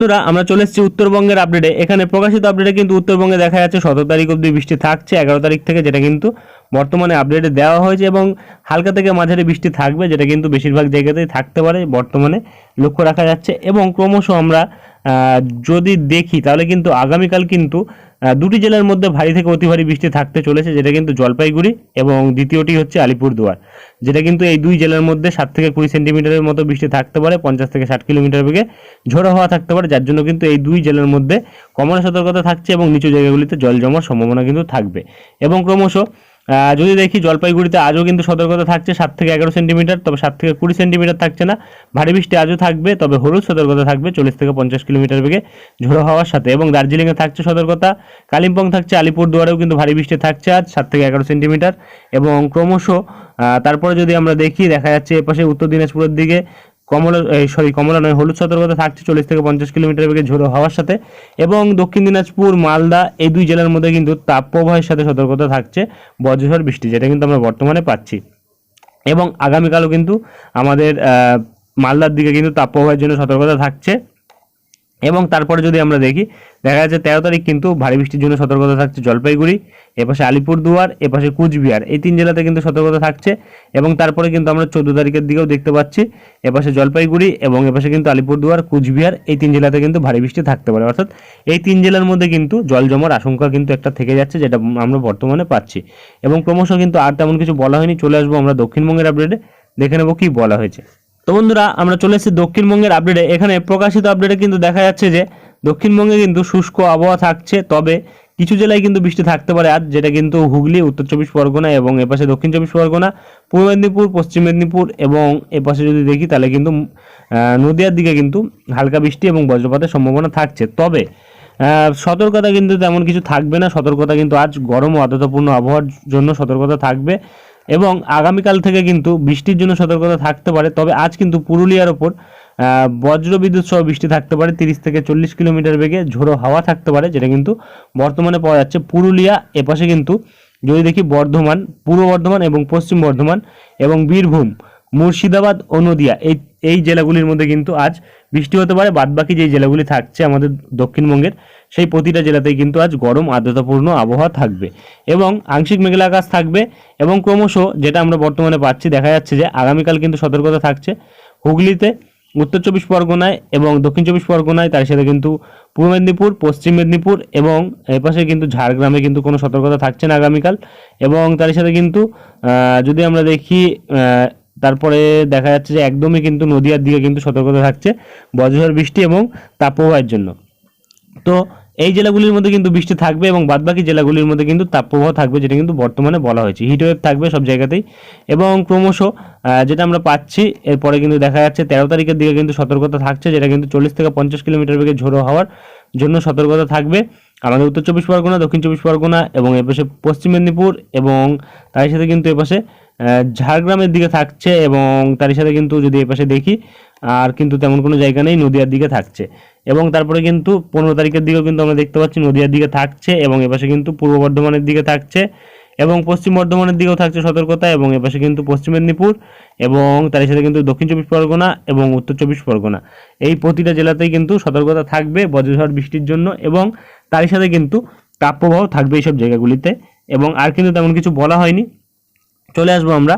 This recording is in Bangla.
বন্ধুরা, আমরা চলে এসেছি উত্তরবঙ্গের আপডেটে এখানে প্রকাশিত আপডেটে কিন্তু উত্তরবঙ্গে দেখা যাচ্ছে সতেরো তারিখ অবধি বৃষ্টি থাকছে, এগারো তারিখ থেকে যেটা কিন্তু বর্তমানে আপডেটে দেওয়া হয়েছে এবং হালকা থেকে মাঝারি বৃষ্টি থাকবে, যেটা কিন্তু বেশিরভাগ জায়গাতেই থাকতে পারে বর্তমানে লক্ষ্য রাখা যাচ্ছে। এবং ক্রমশ আমরা যদি দেখি তাহলে কিন্তু আগামীকাল কিন্তু দুটি জেলার মধ্যে ভারী থেকে অতি ভারী বৃষ্টি থাকতে চলেছে, যেটা কিন্তু জলপাইগুড়ি এবং দ্বিতীয়টি হচ্ছে আলিপুরদুয়ার, যেটা কিন্তু এই দুই জেলার মধ্যে সাত থেকে কুড়ি সেন্টিমিটারের মতো বৃষ্টি থাকতে পারে, পঞ্চাশ থেকে ষাট কিলোমিটার বেগে ঝোড়ো হওয়া থাকতে পারে, যার জন্য কিন্তু এই দুই জেলার মধ্যে কমলা সতর্কতা থাকছে এবং নিচু জায়গাগুলিতে জল জমার সম্ভাবনা কিন্তু থাকবে। এবং ক্রমশ যদি দেখি জলপাইগুড়িতে আজও কিন্তু সতর্কতা থাকছে, সাত থেকে এগারো সেন্টিমিটার তবে সাত থেকে কুড়ি সেন্টিমিটার থাকছে না। ভারী বৃষ্টি আজও থাকবে, তবে হলুদ সতর্কতা থাকবে, চল্লিশ থেকে পঞ্চাশ কিলোমিটার বেগে ঝোড়ো হওয়ার সাথে। এবং দার্জিলিংয়ে থাকছে সতর্কতা, কালিম্পং থাকছে, আলিপুরদুয়ারেও কিন্তু ভারী বৃষ্টি থাকছে আজ, সাত থেকে এগারো সেন্টিমিটার এবং ক্রমশ তারপরে যদি আমরা দেখি, দেখা যাচ্ছে এপাশে উত্তর দিনাজপুরের দিকে কমলা সরি, কমলা নয়, হলুদ সতর্কতা থাকছে চল্লিশ থেকে পঞ্চাশ কিলোমিটার বেগে ঝোড়ো হওয়ার সাথে এবং দক্ষিণ দিনাজপুর, মালদা, এই দুই জেলার মধ্যে কিন্তু তাপপ্রবাহের সাথে সতর্কতা থাকছে বজ্রঝড় বৃষ্টি, যেটা কিন্তু আমরা বর্তমানে পাচ্ছি। এবং আগামীকালও কিন্তু আমাদের মালদার দিকে কিন্তু তাপপ্রবাহের জন্য সতর্কতা থাকছে। এবং তারপরে যদি আমরা দেখি, দেখা যাচ্ছে তেরো তারিখ কিন্তু ভারী বৃষ্টির জন্য সতর্কতা থাকছে জলপাইগুড়ি, এপাশে আলিপুরদুয়ার, এপাশে কুচবিহার। এই তিন জেলাতে কিন্তু সতর্কতা থাকছে এবং তারপরে কিন্তু আমরা চোদ্দ তারিখের দিকেও দেখতে পাচ্ছি, এপাশে জলপাইগুড়ি এবং এপাশে কিন্তু আলিপুরদুয়ার, কুচবিহার, এই তিন জেলাতে কিন্তু ভারী বৃষ্টি থাকতে পারে। অর্থাৎ এই তিন জেলার মধ্যে কিন্তু জল জমার আশঙ্কা কিন্তু একটা থেকে যাচ্ছে যেটা আমরা বর্তমানে পাচ্ছি। এবং ক্রমশ কিন্তু আর তেমন কিছু বলা হয়নি, চলে আসব আমরা দক্ষিণবঙ্গের আপডেটে দেখে নেব কি বলা হয়েছে। তো বন্ধুরা, আমরা চলে এসেছি দক্ষিণবঙ্গের আপডেটে এখানে প্রকাশিত আপডেটে কিন্তু দেখা যাচ্ছে যে, দক্ষিণবঙ্গে কিন্তু শুষ্ক আবহাওয়া থাকছে, তবে কিছু জেলায় কিন্তু বৃষ্টি থাকতে পারে। আজ যেটা কিন্তু হুগলি, উত্তর চব্বিশ পরগনা এবং এপাশে দক্ষিণ চব্বিশ পরগনা, পূর্ব মেদিনীপুর, পশ্চিম মেদিনীপুর এবং এপাশে যদি দেখি, তাহলে কিন্তু নদিয়ার দিকে কিন্তু হালকা বৃষ্টি এবং বজ্রপাতের সম্ভাবনা থাকছে। তবে সতর্কতা কিন্তু তেমন কিছু থাকবে না। সতর্কতা কিন্তু আজ গরম ও আর্দ্রতাপূর্ণ আবহাওয়ার জন্য সতর্কতা থাকবে। এবং আগামীকাল থেকে কিন্তু বৃষ্টির জন্য সতর্কতা থাকতে পারে। তবে আজ কিন্তু পুরুলিয়ার ওপর বজ্রবিদ্যুৎ বজ্র বিদ্যুৎ সহ বৃষ্টি থাকতে পারে। তিরিশ থেকে চল্লিশ কিলোমিটার বেগে ঝোড়ো হাওয়া থাকতে পারে, যেটা কিন্তু বর্তমানে পাওয়া যাচ্ছে পুরুলিয়া। এপাশে কিন্তু যদি দেখি বর্ধমান, পূর্ব বর্ধমান এবং পশ্চিম বর্ধমান এবং বীরভূম। মুর্শিদাবাদ ও নদিয়া, এই এই জেলাগুলির মধ্যে কিন্তু আজ বৃষ্টি হতে পারে। বাদবাকি যে জেলাগুলি থাকছে আমাদের দক্ষিণবঙ্গের, সেই প্রতিটা জেলাতেই কিন্তু আজ গরম, আর্দ্রতাপূর্ণ আবহাওয়া থাকবে এবং আংশিক মেঘলা আকাশ থাকবে এবং ক্রমশ যেটা আমরা বর্তমানে পাচ্ছি, দেখা যাচ্ছে যে আগামীকাল কিন্তু সতর্কতা থাকছে। হুগলিতে উত্তর চব্বিশ পরগনায় এবং দক্ষিণ চব্বিশ পরগনায়, তার সাথে কিন্তু পূর্ব মেদিনীপুর, পশ্চিম মেদিনীপুর এবং এপাশে কিন্তু ঝাড়গ্রামে কিন্তু কোনো সতর্কতা থাকছে না আগামীকাল এবং তার সাথে কিন্তু যদি আমরা দেখি তারপরে দেখা যাচ্ছে যে একদমই কিন্তু নদিয়ার দিকে কিন্তু সতর্কতা থাকছে, বজ্রঝড়, বৃষ্টি এবং তাপপ্রবাহের জন্য। তো এই জেলাগুলির মধ্যে কিন্তু বৃষ্টি থাকবে এবং বাদবাকি জেলাগুলির মধ্যে কিন্তু তাপপ্রবাহ থাকবে, যেটা কিন্তু বর্তমানে বলা হয়েছে। হিটওয়েভ থাকবে সব জায়গাতেই এবং ক্রমশ যেটা আমরা পাচ্ছি, এরপরে কিন্তু দেখা যাচ্ছে তেরো তারিখের দিকে কিন্তু সতর্কতা থাকছে, যেটা কিন্তু চল্লিশ থেকে পঞ্চাশ কিলোমিটার বেগে ঝোড়ো হওয়ার জন্য সতর্কতা থাকবে। আমাদের উত্তর চব্বিশ পরগনা, দক্ষিণ চব্বিশ পরগনা এবং এপাশে পশ্চিম মেদিনীপুর এবং তার সাথে কিন্তু এপাশে ঝাড়গ্রামের দিকে থাকছে এবং তার সাথে কিন্তু যদি এপাশে দেখি, আর কিন্তু তেমন কোনো জায়গা নেই, নদিয়ার দিকে থাকছে। এবং তারপরে কিন্তু পনেরো তারিখের দিকেও কিন্তু আমরা দেখতে পাচ্ছি নদিয়ার দিকে থাকছে এবং এপাশে কিন্তু পূর্ব বর্ধমানের দিকে থাকছে এবং পশ্চিম বর্ধমানের দিকেও থাকছে সতর্কতা এবং এপাশে কিন্তু পশ্চিম মেদিনীপুর এবং তার সাথে কিন্তু দক্ষিণ চব্বিশ পরগনা এবং উত্তর চব্বিশ পরগনা। এই প্রতিটা জেলাতেই কিন্তু সতর্কতা থাকবে বজ্রঝড় বৃষ্টির জন্য এবং তার সাথে কিন্তু তাপপ্রবাহ থাকবে এইসব জায়গাগুলিতে এবং আর কিন্তু তেমন কিছু বলা হয়নি। চলে আসব আমরা।